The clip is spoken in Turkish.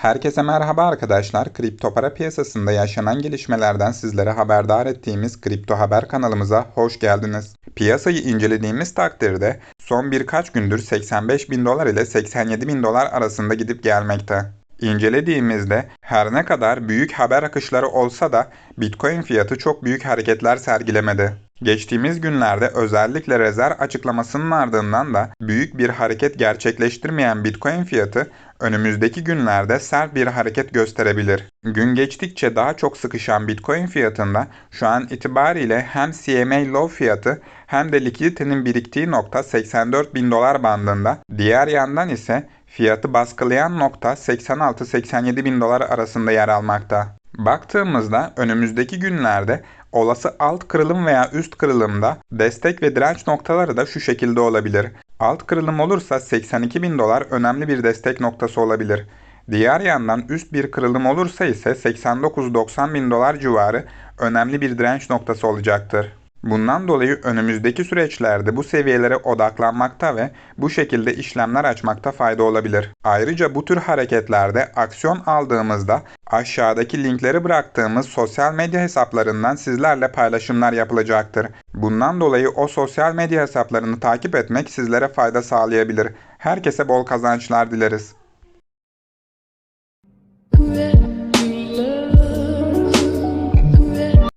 Herkese merhaba arkadaşlar. Kripto para piyasasında yaşanan gelişmelerden sizlere haberdar ettiğimiz Kripto Haber kanalımıza hoş geldiniz. Piyasayı incelediğimiz takdirde son birkaç gündür 85 bin dolar ile 87 bin dolar arasında gidip gelmekte. İncelediğimizde her ne kadar büyük haber akışları olsa da Bitcoin fiyatı çok büyük hareketler sergilemedi. Geçtiğimiz günlerde özellikle rezerv açıklamasının ardından da büyük bir hareket gerçekleştirmeyen Bitcoin fiyatı önümüzdeki günlerde sert bir hareket gösterebilir. Gün geçtikçe daha çok sıkışan Bitcoin fiyatında şu an itibariyle hem CMA low fiyatı hem de likiditenin biriktiği nokta 84 bin dolar bandında. Diğer yandan ise fiyatı baskılayan nokta 86-87 bin dolar arasında yer almakta. Baktığımızda önümüzdeki günlerde olası alt kırılım veya üst kırılımda destek ve direnç noktaları da şu şekilde olabilir. Alt kırılım olursa 82 bin dolar önemli bir destek noktası olabilir. Diğer yandan üst bir kırılım olursa ise 89-90 bin dolar civarı önemli bir direnç noktası olacaktır. Bundan dolayı önümüzdeki süreçlerde bu seviyelere odaklanmakta ve bu şekilde işlemler açmakta fayda olabilir. Ayrıca bu tür hareketlerde aksiyon aldığımızda aşağıdaki linkleri bıraktığımız sosyal medya hesaplarından sizlerle paylaşımlar yapılacaktır. Bundan dolayı o sosyal medya hesaplarını takip etmek sizlere fayda sağlayabilir. Herkese bol kazançlar dileriz.